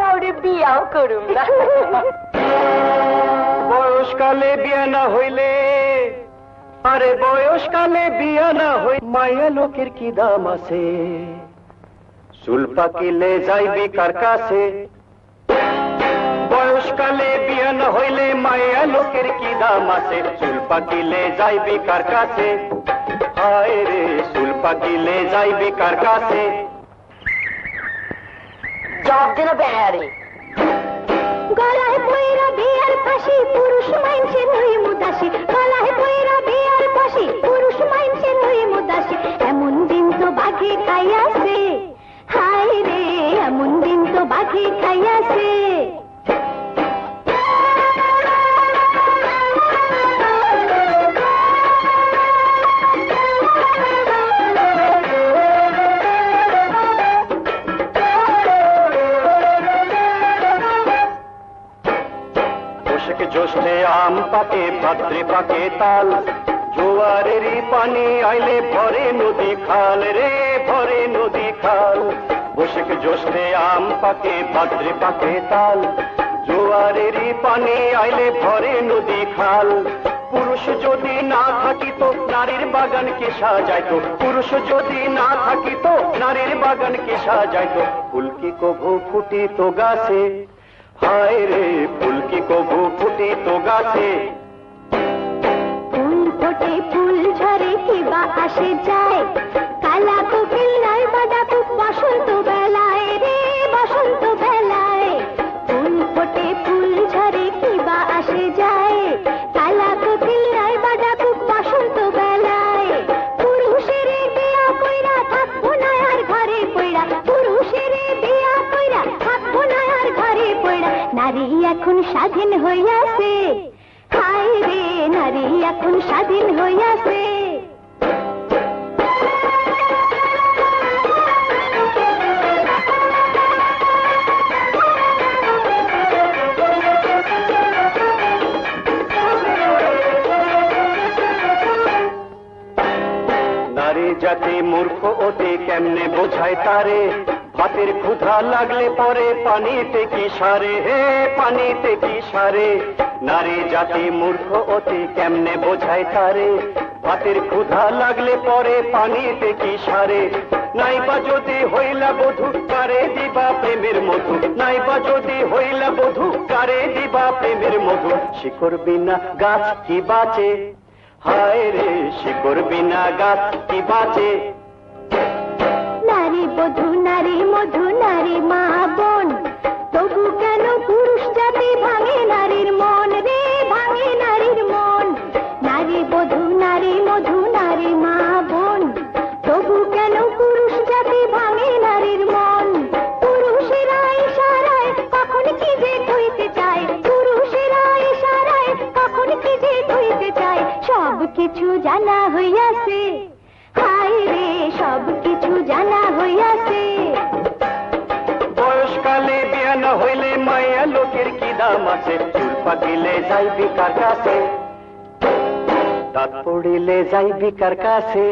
বিয়াও করুম বয়সকালে বিয়া না হইলে, আরে বয়সকালে বিয়া না হই মায়া লোকের কি দাম আছে? চুল পাকিলে যাইবি কার কাছে? বয়সকালে বিয়া না হইলে মায়া লোকের কি দাম আছে? চুল পাকিলে যাইবি কার কাছে? হায় রে, চুল পাকিলে যাইবি কার কাছে? জবাব দিল বেহারি গলায় পয়রা বিয়ার ফাঁসি পুরুষ মাইনছে নই বসেক জ্যৈষ্ঠে আম পাকে, ভাদ্রে পাকে তাল। জোয়ারেরই পানি আইলে ভরে নদী খাল রে, ভরে নদী খাল। বসেক জ্যৈষ্ঠে আম পাকে, ভাদ্রে পাকে তাল। জোয়ারেরই পানি আইলে ভরে নদী খাল। পুরুষ যদি না থাকিত নারীর বাগান কে সাজাইতো পুরুষ যদি না থাকিত নারীর বাগান কে সাজাইতো ফুলকি কভু ফুটিত গাছে? হায় রে ফুলকি ফুটি ফুটিত গাছে। ফুল ফোটে ফুল ঝরে কিবা আসে যায় নারী এখন স্বাধীন হইয়াছে। হায় রে, নারী এখন স্বাধীন হইয়াছে। নারী জাতি মূর্খ অতি কেমনে বোঝায় তারে? ভাতের ক্ষুধা লাগলে পরে পানিতে কি সারে? হে, পানিতে কি সারে? নারী জাতি মূর্খ অতি কেমনে বোঝায় তারে? ভাতের ক্ষুধা লাগলে পরে পানিতে কি সারে? নাইবা যদি হইলা বধু, কারে দিবা প্রেমের মধু? নাইবা যদি হইলা বধু, কারে দিবা প্রেমের মধু? শিকড় বিনা গাছ কি বাঁচে? হায় রে শিকড় বিনা গাছ কি বাঁচে? চায় পুরুষেরা ইশারায় কখন কি যে কইতে চায়, সব কিছু জানা হইয়াছে। হায় রে, সব কিছু জানা হইয়াছে। বয়সকালে বিয়া না হইলে মায়া লোকের কি দাম আছে? চুল পাকিলে যাইবি কার কাছে। দাঁত পড়িলে যাইবি কার কাছে।